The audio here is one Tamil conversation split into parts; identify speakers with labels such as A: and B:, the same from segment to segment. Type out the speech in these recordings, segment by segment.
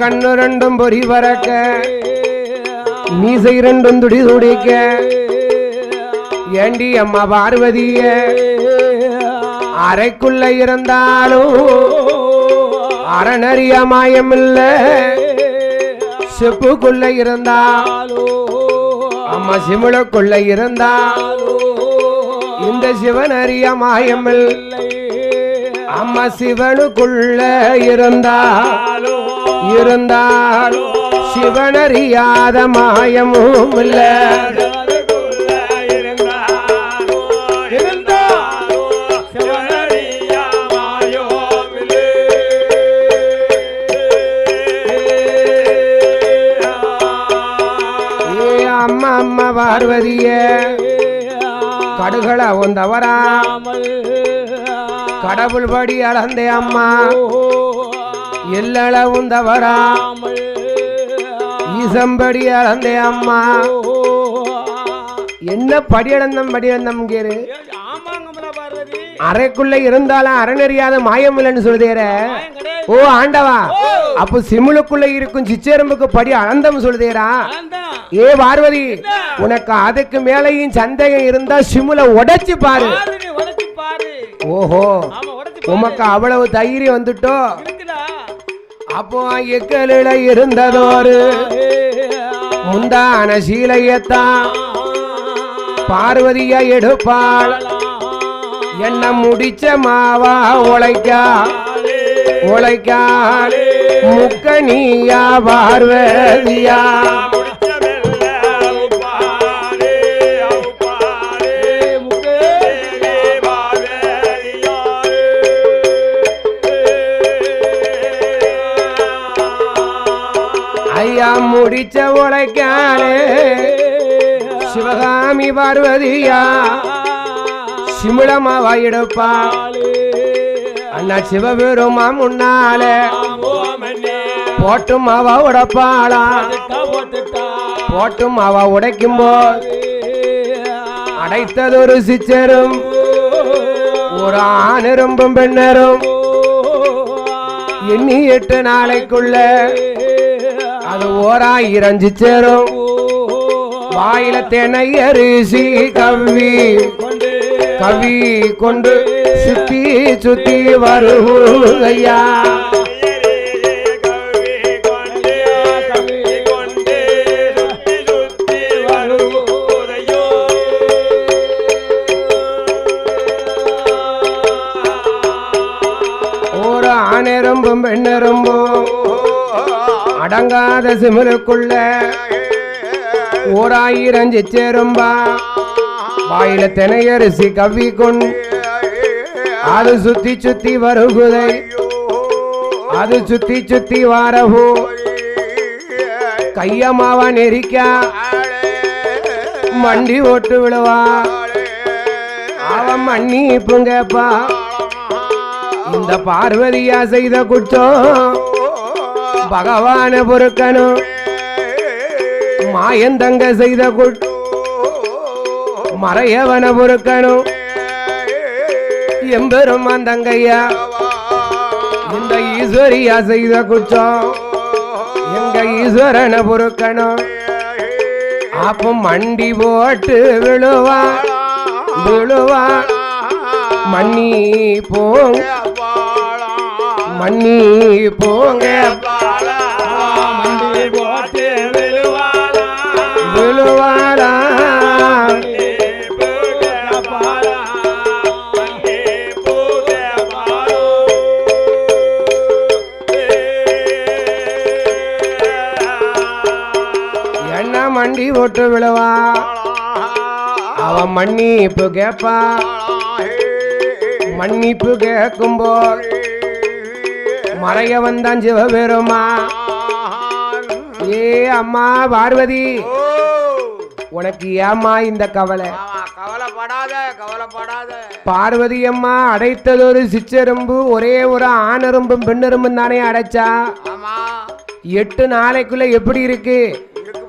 A: கண்ணு ரெண்டும் பொறி வரக்க. மீசை ரெண்டும் துடி துடிக்க. ஏண்டி அம்மா பார்வதிய? அறைக்குள்ள இருந்தாலும் அறநறிய மாயம் இல்ல செப்புக்குள்ள இருந்தா அம்மா சிமிழக்குள்ள இருந்தா இந்த சிவன் அறிய மாயம் இல்லை அம்மா சிவனுக்குள்ள இருந்தா இருந்தால் சிவனறியாத மாயமும் இல்ல அம்மா அம்மா பார்வதிய கடுகள உந்தவரா? கடவுள் படி அளந்தே அம்மா. எல்லள உந்தவரா ஈசம்படி அளந்தே அம்மா. என்ன படியடந்தம் படியடந்தம் கேரு அறைக்குள்ள இருந்தாலும் அறநெறியாத மாயம் இல்லைன்னு சொல்லுதேர. ஓ ஆண்டவா. அப்போ சிமுலுக்குள்ள இருக்கும் சிச்செரும்புக்கு படி அனந்தம் சொல்லுதேரா. ஏ பார்வதி உனக்கு அதுக்கு மேலையும் சந்தேகம் இருந்தா சிமுல உடைச்சு பாரு. ஓஹோ உமக்கு அவ்வளவு தைரியம் வந்துட்டோ? அப்போ எக்கலில இருந்ததோரு முந்தான சீலையத்தான் பார்வதிய எடுப்பாள். என்ன முடிச்ச மாவா உழைக்கா. உழைக்காள் முக்கணியா பார்வதியா. ஐயா முடிச்ச உழைக்காளே சிவகாமி பார்வதியா? சிமிழமாவா எடுப்பா அண்ணா சிவபெருமா முன்னாலே. போட்டும் அவ உடைப்பாளா? போட்டும் அவ உடைக்கும் போது அடைத்ததொரு சிச்சரும் ஒரு ஆணிரும்பும் பெண்ணரும் எண்ணி எட்டு நாளைக்குள்ள அது ஓராயிரம் சிச்சரும் வாயில தெனை அரிசி கவி கவி கொண்டு சுத்தி சுத்தி வருகையா. ஒரு ஆணிரும்பும் பெண்ணெரும்பும் அடங்காத சிமிருக்குள்ள ஓராயிரம் சேரும்பா வாயில தினையரிசி கவ்வி கொண்டு அது சுத்தி சுத்தி வருகுதை. அது சுத்தி சுத்தி வாரவு கையம்மாவா நெரிக்கா. மண்டி ஓட்டு விழுவா. அவன் மண்ணி கேப்பா இந்த பார்வதியா செய்த குற்றம் பகவான பொறுக்கணும் மாயந்தங்க செய்த குற்றம் மறையவன பொறுக்கணும் எம்பெரும் தங்கையா இந்த ஈஸ்வரியா செய்த குற்றம் எங்க ஈஸ்வரனை பொறுக்கணும் அப்போ மண்டி போட்டு விழுவா. விழுவா. மண்ணி போங்க. மண்ணி போங்க. மண்டி போட்டு விழுவா. அவன் மன்னிப்பு கேப்பா. மன்னிப்பு கேட்கும்போது மறைய வந்தான் சிவபெருமா. ஏ அம்மா பார்வதி உனக்கு ஏம்மா இந்த கவலை?
B: கவலைப்படாத கவலைப்படாத.
A: பார்வதி அம்மா அடைத்ததொரு சிச்செரும்பு ஒரே ஒரு ஆணெரும்பும் பெண்ணெரும்பும் தானே அடைச்சா? எட்டு நாளைக்குள்ள எப்படி இருக்கு?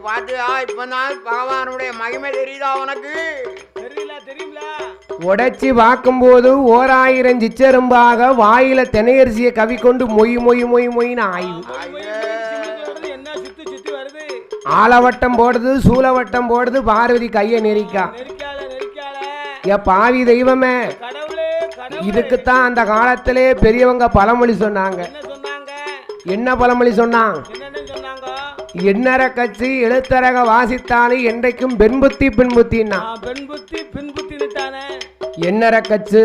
B: பாத்தியா இப்பதான் பகவானுடைய மகிமை தெரியுதா உனக்கு? தெரியல தெரியுங்களா
A: உடைச்சி பார்க்கும்போது ஓராயிரம் சிச்செரும்பாக வாயில தெனையரிசியை கவி கொண்டு மொய் மொய் மொய் மொய்னு ஆயுது ஆலவட்டம் போடுது சூலவட்டம் போடுது பார்வதி கையை நெரிக்கா.
C: நெரிக்கால நெரிக்கால
A: ஏ பாவி தெய்வமே
C: கடவுளே கடவுளே.
A: இதுக்குத்தான் அந்த காலத்திலே பெரியவங்க பழமொழி சொன்னாங்க.
C: என்ன சொன்னாங்க?
A: என்ன பழமொழி சொன்னாங்க எண்ணற கட்சி எழுத்தரக வாசித்தாலே என்றைக்கும் பெண்புத்தி பின்புத்தின்னா?
C: ஆ, பெண் புத்தி பின் புத்தி நிட்டானே
A: எண்ணற
C: கத்து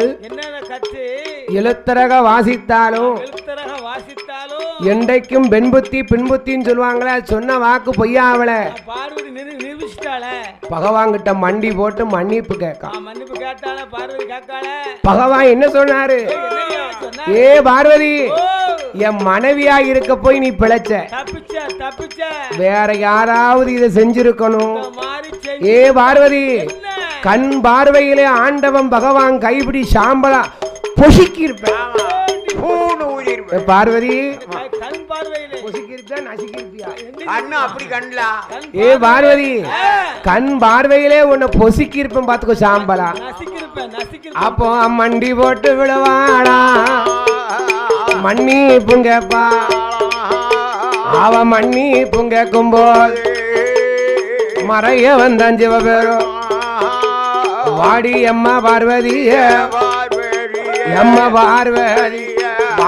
A: எழுத்தரக வாசித்தாலும்
C: எழுத்தரக வாசித்தாலும்
A: என்றைக்கும் பெண்புத்தி பின்புத்தின்னு சொல்லுவாங்களே சொன்ன வாக்கு பொய்யாவல
C: பார்வதி நிரு நிரூபிச்சிட்டாளே.
A: பகவான்கிட்ட மண்டி போட்டு மன்னிப்பு
C: பார்வதி கேட்காளே.
A: பகவான் என்ன சொன்னாரு? ஏ பார்வதி என் மனைவியா இருக்க போய் நீ பிழைச்ச.
C: தப்பிச்ச தப்பிச்ச.
A: வேற யாராவது இதை செஞ்சிருக்கணும். ஏ பார்வதி கண் பார்வையிலே ஆண்டவன் பகவான் கைப்பிடி சாம்பலா பொசுக்கி இருப்பேன் பார்வதி. ஏ பார்வதி. கண் பார்வையிலே உன்னை பொசுக்கி இருப்பேன் பாத்துக்கோ சாம்பலா. அப்போ மண்டி போட்டு விழுவாடா மண்ணி புங்கப்பா. அவ மண்ணி புங்கக்கும் போது மறைய வந்தான் சிவபெரும் வாடி அம்மா பார்வதிய. எம்ம பார்வதி.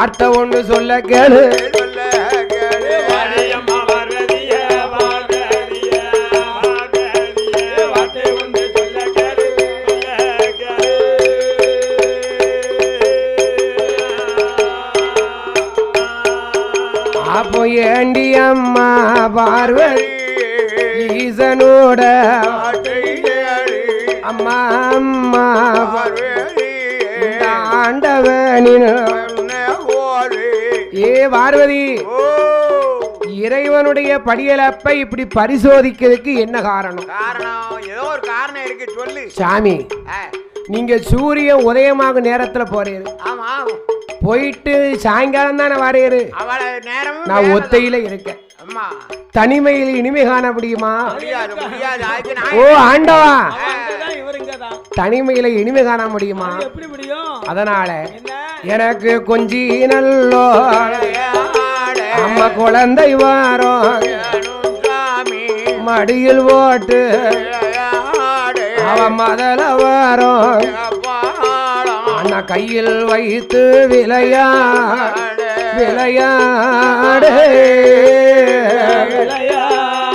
A: வார்த்தை ஒண்ணு சொல்ல கேளு. அப்போ ஏண்டி அம்மா பார்வதி ஈசனோட அம்மா அம்மா ஆண்டவனின் ஏ பார்வதி இறைவனுடைய படியலப்பை இப்படி பரிசோதிக்கிறதுக்கு என்ன காரணம்?
B: காரணம் ஏதோ ஒரு காரணம் இருக்கு சொல்லு.
A: சாமி நீங்க சூரியன் உதயமாகும் நேரத்துல போறீரு
B: ஆமா
A: போயிட்டு சாயங்காலம் தானே
B: நேரமும்
A: நான் ஒத்தையில இருக்கேன்.
B: அம்மா.
A: தனிமையில் இனிமை காண முடியுமா? ஓ ஆண்டவா.
C: அவன்
A: தனிமையில இனிமை காண முடியுமா?
C: இது எப்படி முடியும்?
A: அதனால எனக்கு கொஞ்சி நல்லோ அம்மா குழந்தை வாரம்
B: சாமி
A: மடியில் போட்டு அவ மதல வாரம் அண்ணா கையில் வைத்து விளையா விளையாடு.
C: விளையாடு.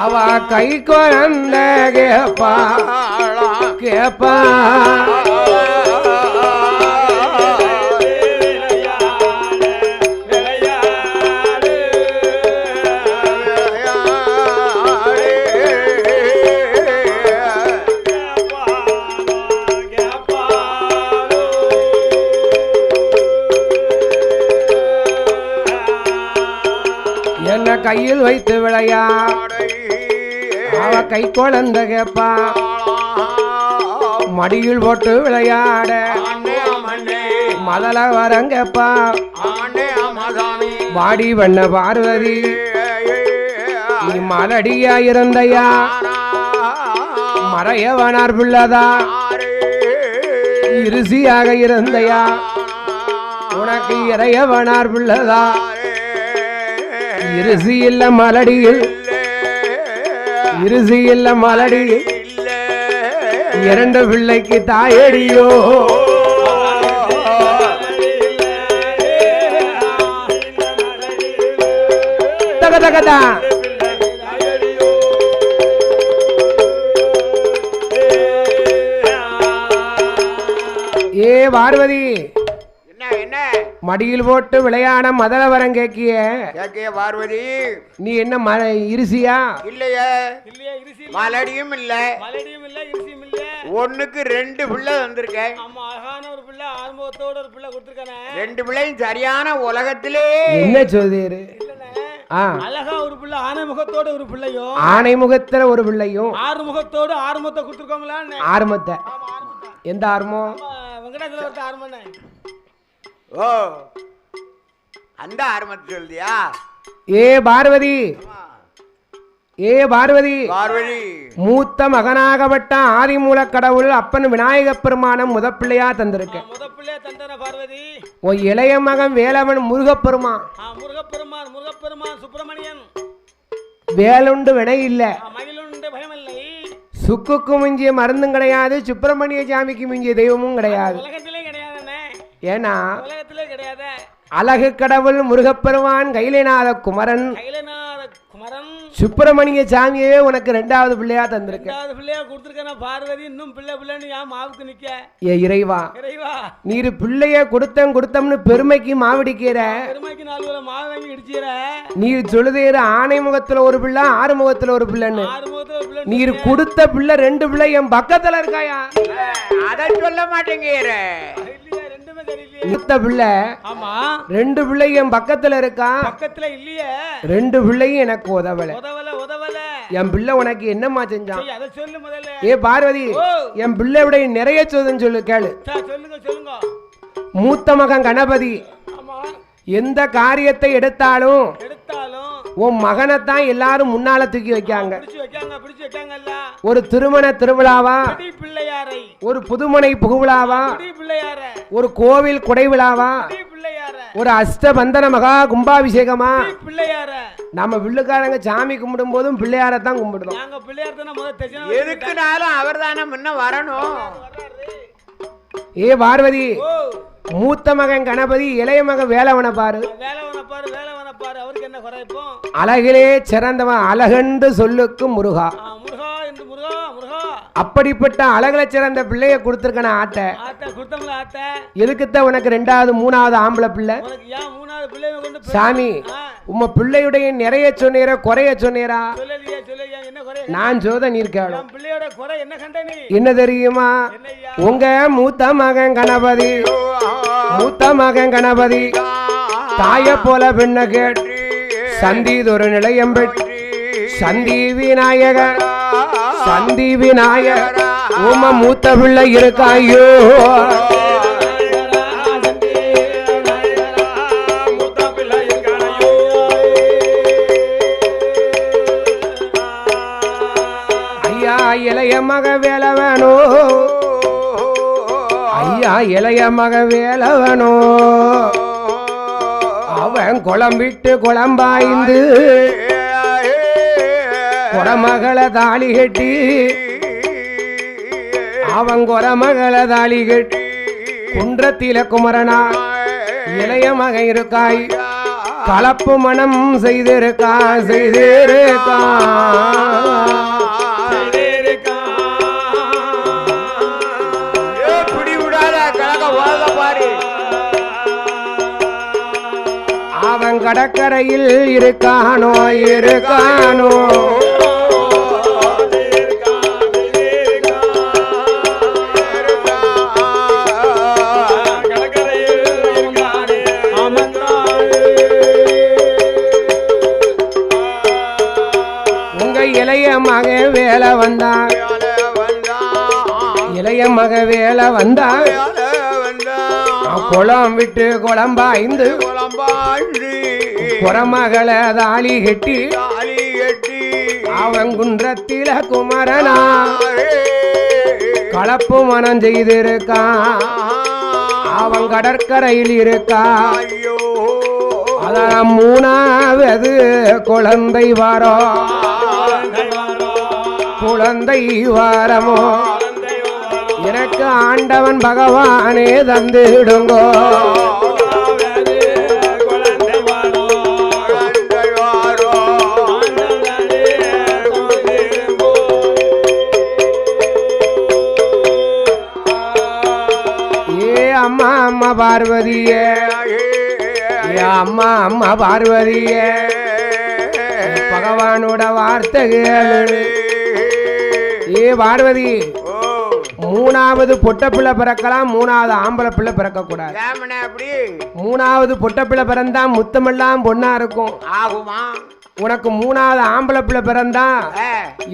A: அவ கை குழந்தை கேப்பா கேப்பா. கையில் வைத்து விளையா. அவ கை குழந்த கேப்பா. மடியில் போட்டு விளையாட. மதல வரங்கப்பா வாடி வண்ண பார்வதி. நீ மலடியா இருந்தையா. மறையவனார் பிள்ளதா. இருசியாக இருந்தையா. உனக்கு இறையவனார் பிள்ளதா. இருசி இல்ல மலடியில் இருசி இல்ல மலடியில் இரண்டு பிள்ளைக்கு தாயடியோ. தகதகதா ஏ பார்வதி.
B: என்ன?
A: மடியில் போட்டு விளையாட மதல வரம் கேக்கிய
B: கேக்கே பார்வதி.
A: நீ என்ன ம இருசியா?
B: இல்லையே.
C: இல்லையா இருசி
B: மலடியும் இல்ல.
C: மலடியும் இல்ல இருசியும் இல்ல.
B: ஒண்ணுக்கு ரெண்டு பிள்ளை வந்திருக்கேன்.
C: ஆமா அழகான ஒரு பிள்ளை ஆரம்பத்தோட ஒரு பிள்ளை கொடுத்துருக்கானே.
B: ரெண்டு பிள்ளையும் சரியான உலகத்திலே.
A: என்ன சொல்றீரு
C: அழகா ஒரு பிள்ளை ஆனை முகத்தோட ஒரு பிள்ளையும்
A: ஆனை முகத்துல ஒரு பிள்ளையும்.
C: ஆறு முகத்தோடு ஆறு முகத்தை கொடுத்துருக்கோங்களான்னு
A: ஆரம்பத்தை
C: ஆமா ஆரம்பத்தை
A: எந்த ஆரம்பம்
C: ஆமா, வெங்கடாச்சல ஒருத்த ஆரம்பண்ணே
B: ஓ. அந்த ஆரம்பத்தை சொல்றியா?
A: ஏ பார்வதி. ஏ பார்வதி.
B: பார்வதி.
A: மூத்த மகனாகப்பட்ட ஆதிமூல கடவுள் அப்பன் விநாயகப் பெருமானம் முதப்பிள்ளையா தந்திருக்க.
C: முத பிள்ளைய தந்தன பார்வதி.
A: உன் இளைய மகன் வேலவன் முருகப்பெருமான்.
C: ஆ, முருகப்பெருமான் முருகப்பெருமான் சுப்பிரமணியன்.
A: வேலுண்டு வினை இல்லை.
C: பயமில்லை.
A: சுக்குக்கு மிஞ்சிய மருந்தும் கிடையாது சுப்பிரமணிய சாமிக்கு மிஞ்சிய தெய்வமும் கிடையாது. ஏன்னா அழகு கடவுள் முருகப்பெருமான் கைலைநாத குமரன் சுப்பிரமணிய சாமியவே உனக்கு ரெண்டாவது பிள்ளையா தந்திருக்க.
C: பிள்ளையா கொடுத்துருக்கேன் பார்வதி இன்னும் பிள்ளை பிள்ளைன்னு ஏன் மாவுக்கு நிக்க?
A: ஏ இறைவா
C: இறைவா.
A: நீர் பிள்ளைய கொடுத்தம் கொடுத்தம்னு பெருமைக்கு மாவடிக்கிற
C: பெருமைக்கு நாலு வேளை மாவு வாங்கி இடிச்சிற
A: நீர் சொல்லுதேரு ஆனை முகத்துல ஒரு பிள்ளை ஆறு முகத்துல ஒரு பிள்ளைன்னு. நீர் கொடுத்த பிள்ளை ரெண்டு பிள்ளை என் பக்கத்துல இருக்காயா?
B: அதை சொல்ல மாட்டேங்கிற.
A: கொடுத்த பிள்ளை.
C: ஆமா.
A: ரெண்டு பிள்ளை என் பக்கத்துல இருக்கா?
C: பக்கத்துல இல்லையே.
A: ரெண்டு பிள்ளையும் எனக்கு உதவல.
C: உதவல உதவல.
A: என் பிள்ளை உனக்கு என்னம்மா செஞ்சான்?
C: அதை சொல்லு முதல்ல.
A: ஏ பார்வதி. என் பிள்ளை விட நிறைய சொல்லுன்னு சொல்லு கேளு.
C: சா, சொல்லுங்க சொல்லுங்க.
A: மூத்த மகன் கணபதி. எந்த காரியத்தை எடுத்தாலும் உன் மகனைத்தான் எல்லாரும் முன்னால தூக்கி வைக்காங்க.
C: பிடிச்சு வைக்காங்க பிடிச்சு வைக்காங்கல்ல.
A: ஒரு திருமண திருவிழாவா? ஒரு புதுமனை புகுவிழாவா? ஒரு கோவில் குடை விழாவா
C: பிடி பிள்ளையார.
A: ஒரு அஷ்டபந்தன மகா கும்பாபிஷேகமா? நம்ம வில்லுக்காரங்க சாமி கும்பிடும் போதும் கும்பிடுறோம்.
C: பிள்ளையார் தானே தட்சணை
B: எதுக்குனாலும் அவர் தானே முன்ன வரணும்.
A: ஏ பார்வதி மூத்த மகன் கணபதி இளைய மகன் வேலவனை பாரு. அழகிலே சிறந்தவன் அழகென்று
C: என்று முருகா. முருகா.
A: அப்படிப்பட்ட அழகுல சிறந்த பிள்ளைய கொடுத்துருக்கன ஆட்ட எதுக்குத்தான் உனக்கு ரெண்டாவது மூணாவது ஆம்பளை பிள்ளை? சாமி உம்ம பிள்ளையுடைய நிறைய சொன்னீரா குறைய சொன்னீரா? நான் சோத நீர் கேளும்
C: என்ன
A: தெரியுமா? உங்க மூத்த மகன் கணபதி மூத்த மகன் கணபதி தாய போல பெண்ண கேட் சந்தீதொரு நிலையம் பெற்று சந்தி விநாயகர் சந்தி விநாயகர் உம மூத்த பிள்ளை இருக்காயோ? ஐயா இளைய மக வேலவனோ? ஐயா இளைய மக வேலவனோ? அவன் குழம்பிட்டு குழம்பாய்ந்து குறமகளை தாலி கட்டி அவன் குறமகளை தாலி கட்டி குன்றத்தில குமரனா இளைய மகன் இருக்காய் கலப்பு மனம் செய்திருக்கா செய்திருக்கா. அவன் கடற்கரையில் இருக்கானோ இருக்கானோ. வேலை வந்தான் இளைய மக வேலை வந்தா குளம் விட்டு குழம்பாய்ந்து புறமகளை தாலி கட்டி அவன் குன்றத்தில குமரனா கலப்பு மனம் செய்திருக்கான் அவன் கடற்கரையில் இருக்கான் அதான் மூணாவது குழந்தை வாரோ குழந்தை வாரமோ? எனக்கு ஆண்டவன் பகவானே தந்துடுங்கோ. அம்மா அம்மா பார்வதியே. அம்மா அம்மா பார்வதியே. பகவானோட வார்த்தை கேளு ஏ பார்வதி மூணாவது பொட்ட பிள்ளை பிறக்கலாம் மூணாவது ஆம்பளை பிள்ளை பிறக்க கூடாது மூணாவது பொட்ட பிள்ளை பிறந்தா முத்தமெல்லாம் பொண்ணா இருக்கும்.
B: ஆகுமா?
A: உனக்கு மூணாவது ஆம்பளை பிள்ளை பிறந்தா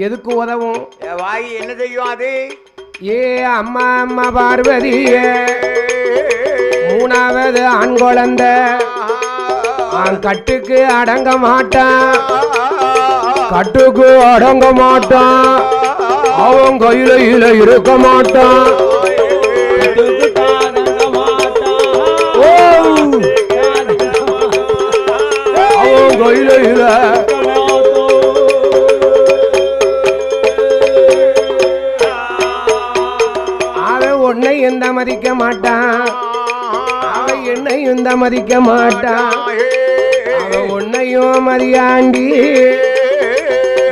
A: எதுக்கு உதவும்?
B: வாய் என்ன செய்யும் அது?
A: ஏ அம்மா அம்மா பார்வதியே மூணாவது ஆண் குழந்தை. அவன் கட்டுக்கு அடங்க மாட்டான். கட்டுக்கு அடங்க மாட்டான். அவன் கையில இல இருக்க மாட்டான். அவன் கையில இல. அவன் உன்னை எந்த மதிக்க மாட்டான். அவன் என்னையும் எந்த மதிக்க மாட்டான். அவன் உன்னையும் மதியாண்டி.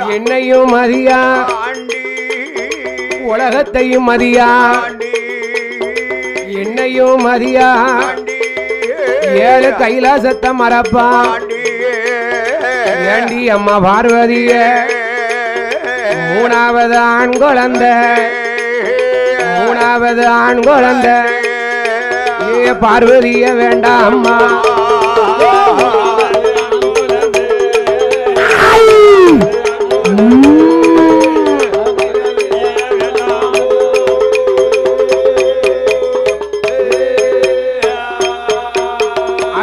A: என்னையும் மதியா. உலகத்தையும் மதியா. என்னையும் மதியா. ஏழு கைலாசத்தை மறப்பா. ஏண்டி அம்மா பார்வதிய? மூணாவது ஆண் குழந்த. மூணாவது ஆண் குழந்த. பார்வதிய வேண்டாம் அம்மா.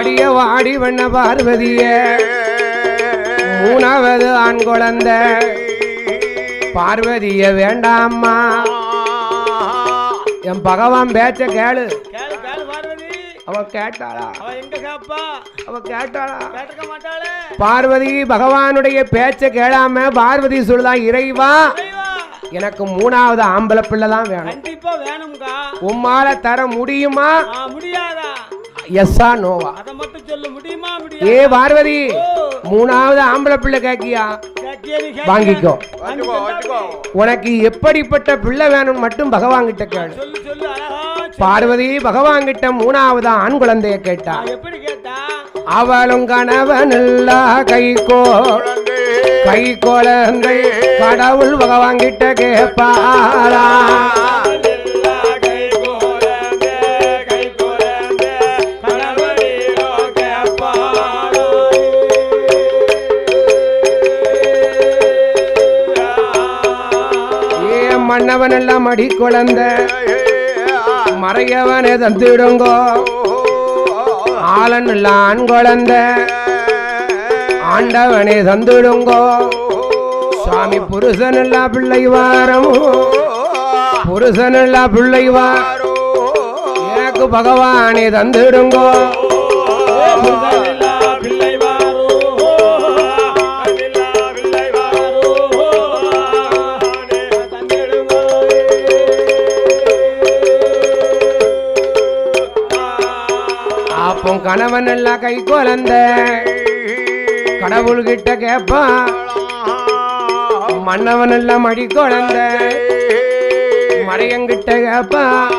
A: அடிய வாடி வண்ண பார்வதிய. மூணாவது ஆண் குழந்தை. பார்வதிய வேண்டாம்மா. என் பகவான் பேச்ச கேளு. அவ கேட்டாளா?
C: அவ
A: கேட்டாளா? பார்வதி பகவானுடைய பேச்ச கேளாம பார்வதி சொல்லுதா இறைவா? எனக்கு மூணாவது ஆம்பளை பிள்ளை தான் வேணும் உம்மால தர முடியுமா?
C: முடியாதா?
A: எஸ்ஸா நோவா.
C: அத மட்டும் சொல்ல முடியுமா
A: ஏ பார்வதி மூணாவது ஆம்பளை பிள்ளை கேக்கியா வாங்கிக்கோ. உனக்கு எப்படிப்பட்ட பிள்ளை வேணும் மட்டும் பகவான் கிட்ட கேளு.
C: சொல்லு சொல்லு அழகா சொல்லு.
A: பார்வதி பகவான் கிட்ட மூணாவது ஆண் குழந்தைய கேட்டா?
C: நான் எப்படி கேட்டா?
A: அவளும் கணவனில்லா கைகோ
B: குழந்தை.
A: கை குழந்தை கடவுள் பகவான் கிட்ட கேட்பாரா மன்னவன் அடி குழந்த. குழந்தை மறையவனை தந்திடுங்கோ. ஆளன் ஆண் குழந்த. ஆண்டவனே தந்துடுங்கோ. சுவாமி புருஷன் எல்லாம் பிள்ளை வாரம். புருஷன் எல்லாம் பிள்ளை வாரம் எனக்கு பகவானே தந்துடுங்கோ. அப்போ கணவன் எல்லாம் கை குழந்த. கடவுள் கிட்ட கேட்பான் மன்னவன் எல்லாம் மடி குழந்த. மறையங்கிட்ட கேட்பான்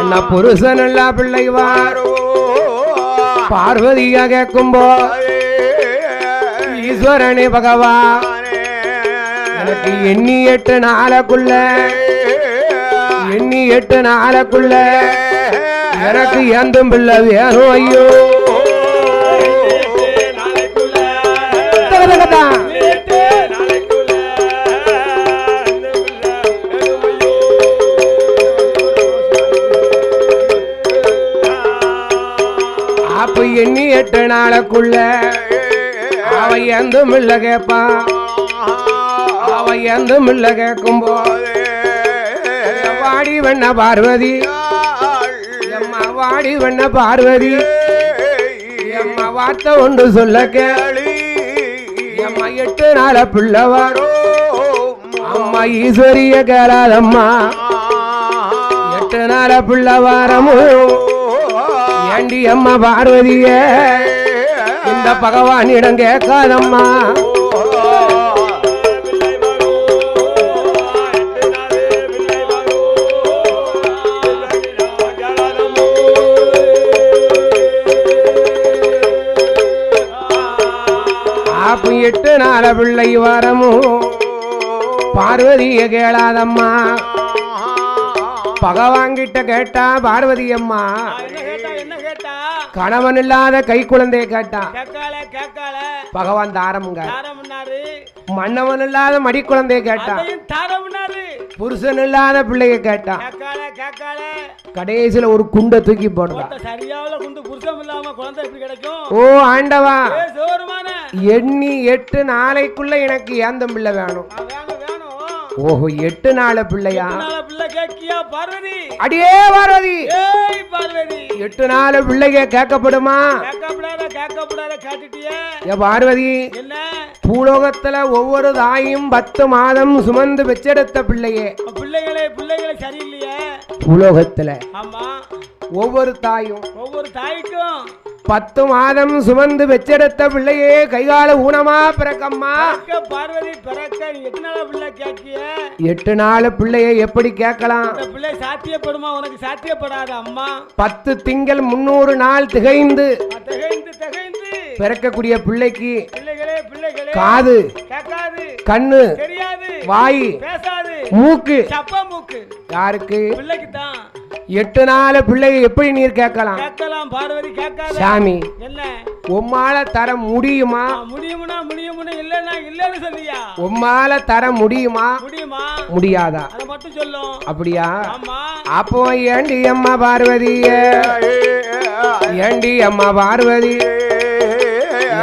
A: என்ன புருஷன் எல்லாம் பிள்ளை வார். பார்வதியா கேட்கும்போ ஈஸ்வரனே பகவா. எனக்கு எண்ணி எட்டு நாளைக்குள்ள எண்ணி எட்டு நாளைக்குள்ள எனக்கு எந்தும் பிள்ளை வேணும்? ஐயோ. அப்ப எண்ணி எட்டு நாளைக்குள்ள அவ எந்தும் இல்ல கேட்பான்? அவ எந்தும் கேட்கும் போது வாடி வண்ண பார்வதி. வாடி வண்ண பார்வதி. எம்மா வார்த்தை ஒன்று சொல்ல கேளு. எம்மா எட்டு நாள பிள்ளை அம்மா ஈஸ்வரிய கேளாதம்மா. எட்டு நாள பிள்ளை வாரமும் ஏண்டி அம்மா பார்வதிய இந்த பகவானிடம் கேட்காதம்மா.
C: எட்டு நாள பிள்ளை
A: வரமும் பார்வதிய கேளாதம்மா. பகவான் கிட்ட பார்வதி அம்மா. கணவன் இல்லாத கை குழந்தைய கேட்டா. பகவான் தாரமுங்க மன்னவன் இல்லாத மடி குழந்தைய கேட்டா புருஷன் இல்லாத பிள்ளைய கேட்டான் கடைசியில ஒரு குண்டை தூக்கி போடுறான்
C: போட்ட சரியாவுல குண்டு புருஷம் இல்லாம குழந்தை எப்படி கிடைக்கும்?
A: ஓ ஆண்டவா. எண்ணி எட்டு நாளைக்குள்ள எனக்கு ஏந்தம் பிள்ளை வேணும் ஓஹோ எட்டு நாள் பிள்ளையா?
C: எத்தனால பிள்ளை கேக்கியா பார்வதி?
A: அடியே பார்வதி!
C: ஏய் பார்வதி!
A: எட்டு நாள் பிள்ளைக கேட்கப்படுமா?
C: கேட்கப்படாத கேட்கப்படாத கேட்டுட்டியே?
A: ஏ பார்வதி!
C: என்ன?
A: பூலோகத்துல ஒவ்வொரு தாயும் பத்து மாதம் சுமந்து பெற்றெடுத்த பிள்ளையே.
C: பிள்ளைகளே பிள்ளைகளே சரியில்லையே?
A: பூலோகத்துல
C: ஆமா.
A: ஒவ்வொரு தாயும்
C: ஒவ்வொரு தாய்க்கும்
A: பத்து மாதம் சுமந்து பெற்றெடுத்த பிள்ளையே கைகால ஊனமா பிறக்கம்மா.
C: பிறக்க பார்வதி பிறக்க? நீ எத்தனால பிள்ளை கேட்கிய?
A: எட்டு நாள் பிள்ளைய எப்படி கேட்கலாம்?
C: பிள்ளை சாத்தியப்படுமா? உனக்கு சாத்தியப்படாத அம்மா.
A: பத்து திங்கள் முன்னூறு நாள் திகைந்து
C: திகைந்து திகைந்து.
A: பிறக்கக்கூடிய பிள்ளைக்கு காது கண்ணு வாய் மூக்கு.
C: மூக்கு.
A: யாருக்கு?
C: பிள்ளைக்கு தான்
A: எட்டு நாள் பிள்ளைய எப்படி நீர் கேட்கலாம்?
C: கேட்கலாம் பார்வதி கேட்காத.
A: சாமி
C: என்ன?
A: உம்மால தர முடியுமா?
C: முடியுமுனா முடியுமுன்னு இல்லைன்னா இல்லைன்னு சொல்லியா?
A: உம்மால தர முடியுமா?
C: முடியுமா?
A: முடியாதா?
C: அதை மட்டும் சொல்லும்.
A: அப்படியா? அப்போ ஏண்டி அம்மா பார்வதிய? ஏண்டி அம்மா பார்வதி?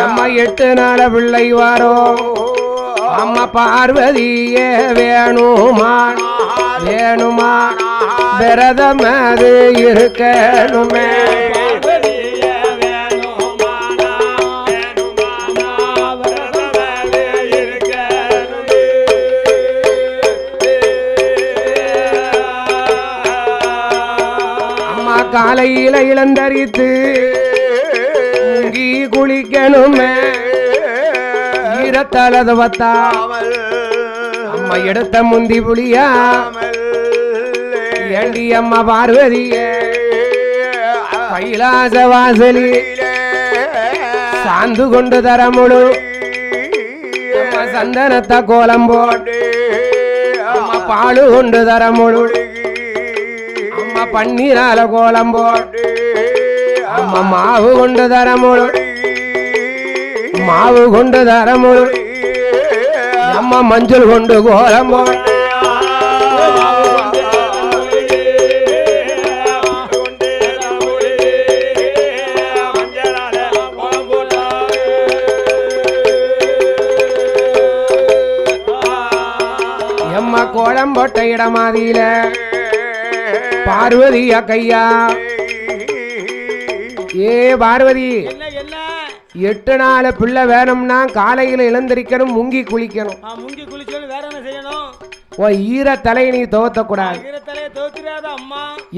A: அம்மா எட்டு நாள பிள்ளை வாரோ அம்மா பார்வதிய வேணுமா? வேணுமா? விரதம் அது இருக்கணுமே. அம்மா காலையில இளந்தரித்து முங்கி குளிக்கணுமே. ஈரத்தலது வத்தா அம்மா எடுத்த முந்தி புளியா ஏண்டி அம்மா பார்வதிய. கைலாச வாசலி. சாந்து கொண்டு தர முழு சந்தனத்த கோலம் போட்டு. பாலு கொண்டு தர முழு அம்மா பன்னீரால கோலம் போட்டு. அம்மா மாவு கொண்டு தர முழு மாவு கொண்டு தர முழு அம்மா மஞ்சள் கொண்டு கோலம் போட்டு. இடமாதியில பார்வதியா கையா ஏ பார்வதி எட்டு நாள் பிள்ளை வேணும்னா காலையில இழந்திருக்கணும் முங்கி குளிக்கணும்.
C: ஆ, முங்கி குளிச்சோன்னு வேற என்ன செய்யணும்?
A: உன் ஈர தலையை நீ துவத்தக்கூடாது.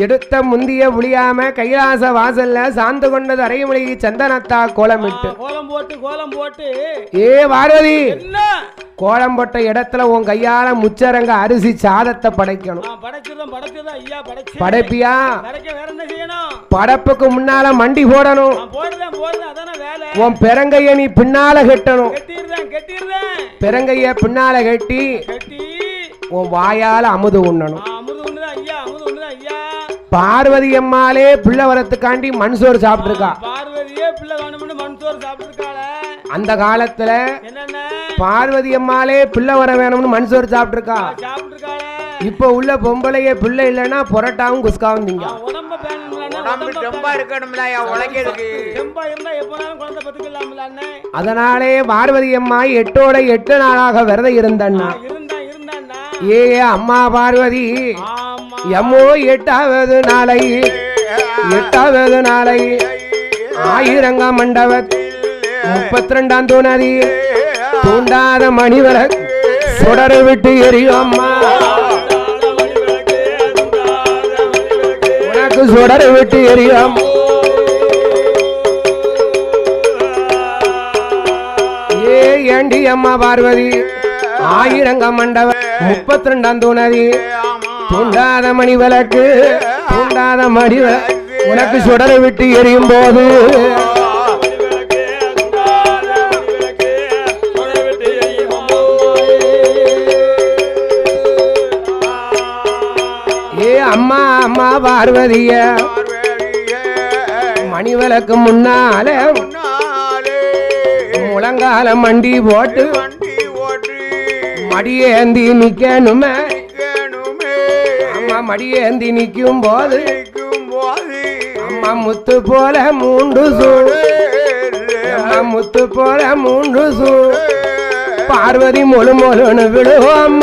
A: எடுத்த முந்திய புளியாம கைலாச வாசல்ல சாந்து கொண்டது அரைமொழி சந்தனத்தா கோலமிட்டு.
C: கோலம் போட்டு கோலம் போட்டு.
A: ஏ
C: என்ன?
A: கோலம் போட்ட இடத்துல உன் கையால முச்சரங்க அரிசி சாதத்தை படைக்கணும். படைப்பியா? படப்புக்கு முன்னால மண்டி போடணும். உன் பெரங்கைய நீ பின்னால கட்டணும். பெரங்கைய பின்னால கட்டி உன் வாயால அமுது உண்ணணும். பார்வதி அம்மாளே பிள்ளை வரத்துக்காண்டி மண் சோறு சாப்பிட்டுருக்கா
C: பார்வதியே பிள்ளை வேணும்னு மண் சோறு சாப்பிட்டுருக்காள.
A: அந்த காலத்துல பார்வதி அம்மாளே பிள்ளை வர வேணும்னு மண் சோறு சாப்பிட்டுருக்கா இப்ப உள்ள பொம்பளைய பிள்ளை இல்லைன்னா பொரோட்டாவும் குஸ்காவும் திங்க. அதனாலே பார்வதி அம்மா எட்டோட எட்டு நாளாக விரதம் இருந்தண்ணா.
C: இருந்தா இருந்தாண்ணா
A: ஏ அம்மா பார்வதி. எம்மோ எட்டாவது நாளை எட்டாவது நாளை ஆயிரங்க மண்டபத் முப்பத்தி ரெண்டாம் தூணதி தூண்டாத மணிவர சுடர விட்டு எரியும் அம்மா. உனக்கு சுடர விட்டு எரியும் ஏ ஏண்டி அம்மா பார்வதி? ஆயிரங்க மண்டபம் முப்பத்தி ரெண்டாம் தூணதி தூண்டாத மணி விளக்கு தூண்டாத மணி உனக்கு சுடரை விட்டு எரியும் போது. ஏ அம்மா அம்மா பார்வதிய மணி விளக்கு முன்னால முழங்கால மண்டி போட்டு மடியேந்தி நிக்கணுமே. மடியேந்தி நிற்கும் போது அம்மா முத்து போல மூன்று சூடு அம்மா முத்து போல மூன்று சூடு பார்வதி மொழு மொழுன்னு விழுவோம்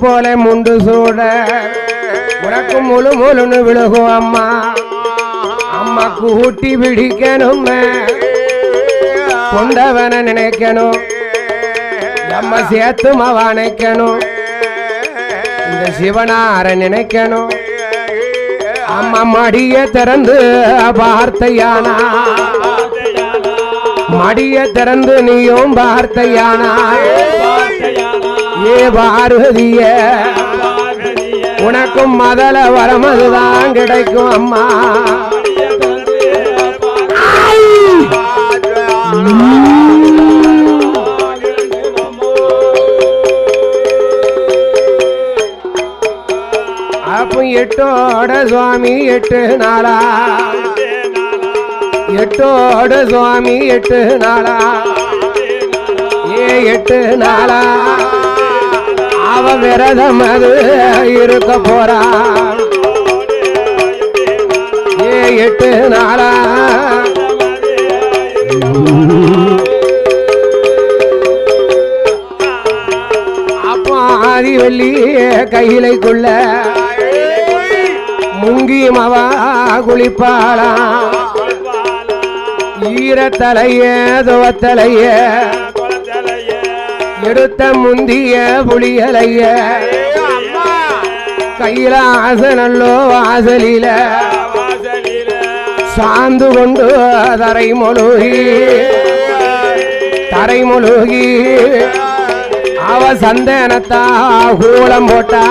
A: போல முண்டு சூட. உனக்கு முழு முழுன்னு விழுகும் அம்மா. அம்மா கூட்டி பிடிக்கணும். கொண்டவன நினைக்கணும். நம்ம சேர்த்து மவனைக்கணும் இந்த சிவனார நினைக்கணும். அம்மா மடிய திறந்து பார்த்தையானா மடிய திறந்து நீயும் பார்த்தையானா ஏ பார்வதிய உனக்கும் மதல வரமதுதான் கிடைக்கும் அம்மா. அப்போ எட்டோட சுவாமி எட்டு நாளா. எட்டோட சுவாமி எட்டு நாளா. ஏ எட்டு நாளா. அவ விரதம் அது இருக்க போறான் ஏ எட்டு நாளா. அப்பா ஆதி வெள்ளி கையிலைக்குள்ள முங்கி அவ குளிப்பாளா. ஈரத்தலைய துவத்தலைய. எடுத்த முந்திய புளியலைய கையில ஆசனல்லோ வாசலில சாந்து கொண்டு தரை மொழுகி தரை மொழுகி அவ சந்தனத்தா கூலம் போட்டா.